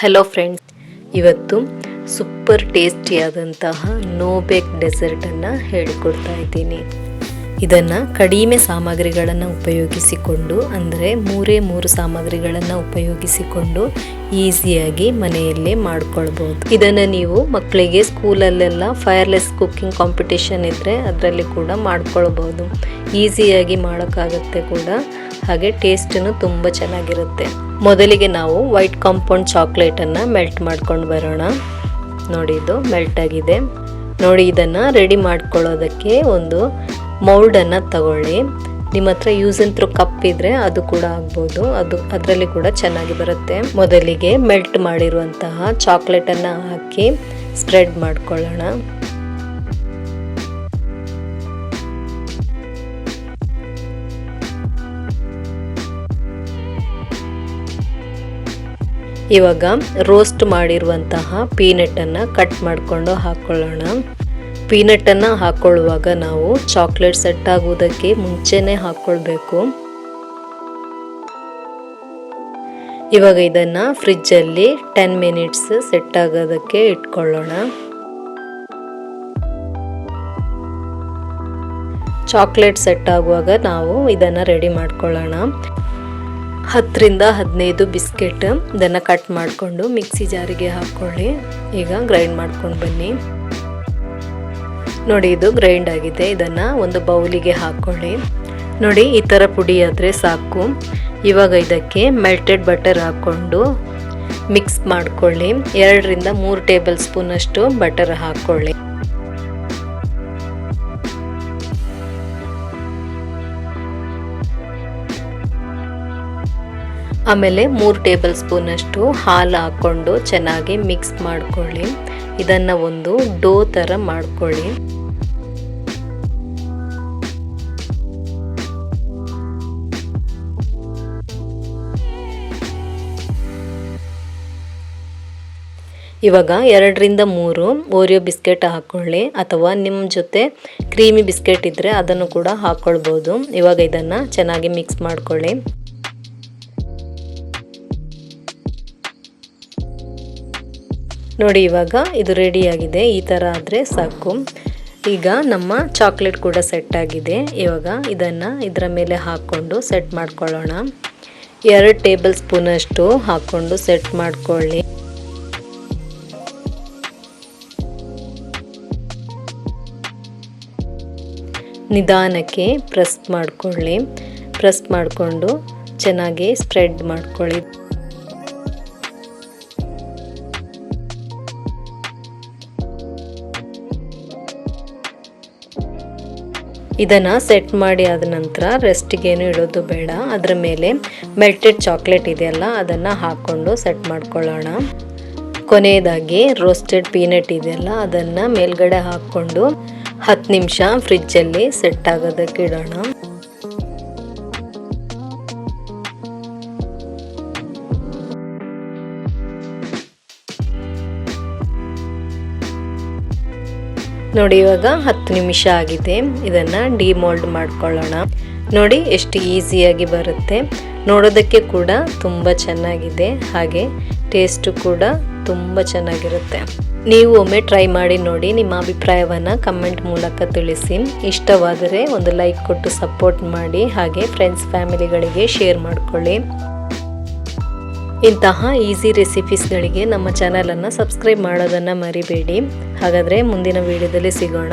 Hello friends ಇವತ್ತು super ಟೇಸ್ಟಿಯಾದಂತಹ no bake ಡೆಸರ್ಟನ್ನು ಹೇಳಿಕೊಡ್ತಾ ಇದ್ದೀನಿ. ಇದನ್ನು ಕಡಿಮೆ ಸಾಮಗ್ರಿಗಳನ್ನು ಉಪಯೋಗಿಸಿಕೊಂಡು, ಅಂದರೆ ಮೂರೇ ಮೂರು ಸಾಮಗ್ರಿಗಳನ್ನು ಉಪಯೋಗಿಸಿಕೊಂಡು ಈಸಿಯಾಗಿ ಮನೆಯಲ್ಲೇ ಮಾಡ್ಕೊಳ್ಬೋದು. ಇದನ್ನು ನೀವು ಮಕ್ಕಳಿಗೆ ಸ್ಕೂಲಲ್ಲೆಲ್ಲ ಫೈರ್ಲೆಸ್ ಕುಕ್ಕಿಂಗ್ ಕಾಂಪಿಟೇಷನ್ ಇದ್ದರೆ ಅದರಲ್ಲಿ ಕೂಡ ಮಾಡ್ಕೊಳ್ಬೋದು. ಈಸಿಯಾಗಿ ಮಾಡೋಕ್ಕಾಗತ್ತೆ ಕೂಡ. ಹಾಗೆ ಟೇಸ್ಟನ್ನು ತುಂಬ ಚೆನ್ನಾಗಿರುತ್ತೆ. ಮೊದಲಿಗೆ ನಾವು ವೈಟ್ ಕಾಂಪೌಂಡ್ ಚಾಕ್ಲೇಟನ್ನು ಮೆಲ್ಟ್ ಮಾಡ್ಕೊಂಡು ಬರೋಣ. ನೋಡಿ ಇದು ಮೆಲ್ಟ್ ಆಗಿದೆ. ನೋಡಿ ಇದನ್ನು ರೆಡಿ ಮಾಡ್ಕೊಳ್ಳೋದಕ್ಕೆ ಒಂದು ಮೌಲ್ಡನ್ನು ತಗೊಳ್ಳಿ. ನಿಮ್ಮ ಹತ್ರ ಯೂಸ್ ಅಂತ ಕಪ್ ಇದ್ರೆ ಅದು ಕೂಡ ಆಗ್ಬೋದು. ಅದು ಅದರಲ್ಲಿ ಕೂಡ ಚೆನ್ನಾಗಿ ಬರುತ್ತೆ. ಮೊದಲಿಗೆ ಮೆಲ್ಟ್ ಮಾಡಿರುವಂತಹ ಚಾಕ್ಲೇಟನ್ನು ಹಾಕಿ ಸ್ಪ್ರೆಡ್ ಮಾಡ್ಕೊಳ್ಳೋಣ. ಇವಾಗ ರೋಸ್ಟ್ ಮಾಡಿರುವಂತಹ ಪೀನಟನ್ನು ಕಟ್ ಮಾಡಿಕೊಂಡು ಹಾಕ್ಕೊಳ್ಳೋಣ ಪೀನಟನ್ನು ಹಾಕ್ಕೊಳ್ಳುವಾಗ ನಾವು ಚಾಕ್ಲೇಟ್ ಸೆಟ್ ಆಗುವುದಕ್ಕೆ ಮುಂಚೆನೇ ಹಾಕ್ಕೊಳ್ಬೇಕು ಇವಾಗ ಇದನ್ನು ಫ್ರಿಜ್ಜಲ್ಲಿ ಟೆನ್ ಮಿನಿಟ್ಸ್ ಸೆಟ್ ಆಗೋದಕ್ಕೆ ಇಟ್ಕೊಳ್ಳೋಣ. ಚಾಕ್ಲೇಟ್ ಸೆಟ್ ಆಗುವಾಗ ನಾವು ಇದನ್ನು ರೆಡಿ ಮಾಡ್ಕೊಳ್ಳೋಣ. ಹತ್ತರಿಂದ ಹದಿನೈದು ಬಿಸ್ಕೆಟ್ ಇದನ್ನು ಕಟ್ ಮಾಡಿಕೊಂಡು ಮಿಕ್ಸಿ ಜಾರಿಗೆ ಹಾಕ್ಕೊಳ್ಳಿ. ಈಗ ಗ್ರೈಂಡ್ ಮಾಡ್ಕೊಂಡು ಬನ್ನಿ. ನೋಡಿ, ಇದು ಗ್ರೈಂಡ್ ಆಗಿದೆ. ಇದನ್ನು ಒಂದು ಬೌಲಿಗೆ ಹಾಕ್ಕೊಳ್ಳಿ. ನೋಡಿ, ಈ ಥರ ಪುಡಿ ಆದರೆ ಸಾಕು. ಇವಾಗ ಇದಕ್ಕೆ ಮೆಲ್ಟೆಡ್ ಬಟರ್ ಹಾಕ್ಕೊಂಡು ಮಿಕ್ಸ್ ಮಾಡಿಕೊಳ್ಳಿ. ಎರಡರಿಂದ ಮೂರು ಟೇಬಲ್ ಸ್ಪೂನಷ್ಟು ಬಟರ್ ಹಾಕ್ಕೊಳ್ಳಿ. ಆಮೇಲೆ ಮೂರು ಟೇಬಲ್ ಸ್ಪೂನಷ್ಟು ಹಾಲು ಹಾಕ್ಕೊಂಡು ಚೆನ್ನಾಗಿ ಮಿಕ್ಸ್ ಮಾಡ್ಕೊಳ್ಳಿ. ಇದನ್ನು ಒಂದು ಡೋ ಥರ ಮಾಡ್ಕೊಳ್ಳಿ. ಇವಾಗ ಎರಡರಿಂದ ಮೂರು ಓರಿಯೋ ಬಿಸ್ಕೆಟ್ ಹಾಕ್ಕೊಳ್ಳಿ ಅಥವಾ ನಿಮ್ಮ ಜೊತೆ ಕ್ರೀಮಿ ಬಿಸ್ಕೆಟ್ ಇದ್ದರೆ ಅದನ್ನು ಕೂಡ ಹಾಕ್ಕೊಳ್ಬೋದು ಇವಾಗ ಇದನ್ನು ಚೆನ್ನಾಗಿ ಮಿಕ್ಸ್ ಮಾಡ್ಕೊಳ್ಳಿ. ನೋಡಿ, ಇವಾಗ ಇದು ರೆಡಿಯಾಗಿದೆ ಈ ಥರ ಆದರೆ ಸಾಕು. ಈಗ ನಮ್ಮ ಚಾಕ್ಲೇಟ್ ಕೂಡ ಸೆಟ್ ಆಗಿದೆ. ಇವಾಗ ಇದನ್ನು ಇದರ ಮೇಲೆ ಹಾಕ್ಕೊಂಡು ಸೆಟ್ ಮಾಡ್ಕೊಳ್ಳೋಣ. ಎರಡು ಟೇಬಲ್ ಸ್ಪೂನಷ್ಟು ಹಾಕ್ಕೊಂಡು ಸೆಟ್ ಮಾಡ್ಕೊಳ್ಳಿ. ನಿಧಾನಕ್ಕೆ ಪ್ರೆಸ್ ಮಾಡಿಕೊಳ್ಳಿ. ಪ್ರೆಸ್ ಮಾಡಿಕೊಂಡು ಚೆನ್ನಾಗಿ ಸ್ಪ್ರೆಡ್ ಮಾಡ್ಕೊಳ್ಳಿ. ಇದನ್ನು ಸೆಟ್ ಮಾಡಿ ಆದ ನಂತರ ರೆಸ್ಟಿಗೇನು ಇಡೋದು ಬೇಡ. ಅದರ ಮೇಲೆ ಮೆಲ್ಟೆಡ್ ಚಾಕ್ಲೇಟ್ ಇದೆಯಲ್ಲ, ಅದನ್ನು ಹಾಕ್ಕೊಂಡು ಸೆಟ್ ಮಾಡ್ಕೊಳ್ಳೋಣ. ಕೊನೆಯದಾಗಿ ರೋಸ್ಟೆಡ್ ಪೀನಟ್ ಇದೆಯಲ್ಲ, ಅದನ್ನು ಮೇಲ್ಗಡೆ ಹಾಕ್ಕೊಂಡು ಹತ್ತು ನಿಮಿಷ ಫ್ರಿಜ್ಜಲ್ಲಿ ಸೆಟ್ ಆಗೋದಕ್ಕೆ ಇಡೋಣ. ನೋಡಿ, ಇವಾಗ ಹತ್ತು ನಿಮಿಷ ಆಗಿದೆ. ಇದನ್ನು ಡಿಮೋಲ್ಡ್ ಮಾಡ್ಕೊಳ್ಳೋಣ. ನೋಡಿ, ಎಷ್ಟು ಈಸಿಯಾಗಿ ಬರುತ್ತೆ. ನೋಡೋದಕ್ಕೆ ಕೂಡ ತುಂಬ ಚೆನ್ನಾಗಿದೆ. ಹಾಗೆ ಟೇಸ್ಟು ಕೂಡ ತುಂಬ ಚೆನ್ನಾಗಿರುತ್ತೆ. ನೀವು ಒಮ್ಮೆ ಟ್ರೈ ಮಾಡಿ ನೋಡಿ, ನಿಮ್ಮ ಅಭಿಪ್ರಾಯವನ್ನು ಕಮೆಂಟ್ ಮೂಲಕ ತಿಳಿಸಿ. ಇಷ್ಟವಾದರೆ ಒಂದು ಲೈಕ್ ಕೊಟ್ಟು ಸಪೋರ್ಟ್ ಮಾಡಿ. ಹಾಗೆ ಫ್ರೆಂಡ್ಸ್ ಫ್ಯಾಮಿಲಿಗಳಿಗೆ ಶೇರ್ ಮಾಡಿಕೊಳ್ಳಿ. ಇಂತಹ ಈಸಿ ರೆಸಿಪೀಸ್ಗಳಿಗೆ ನಮ್ಮ ಚಾನಲನ್ನು ಸಬ್ಸ್ಕ್ರೈಬ್ ಮಾಡೋದನ್ನು ಮರಿಬೇಡಿ. ಹಾಗಾದರೆ ಮುಂದಿನ ವಿಡಿಯೋದಲ್ಲಿ ಸಿಗೋಣ.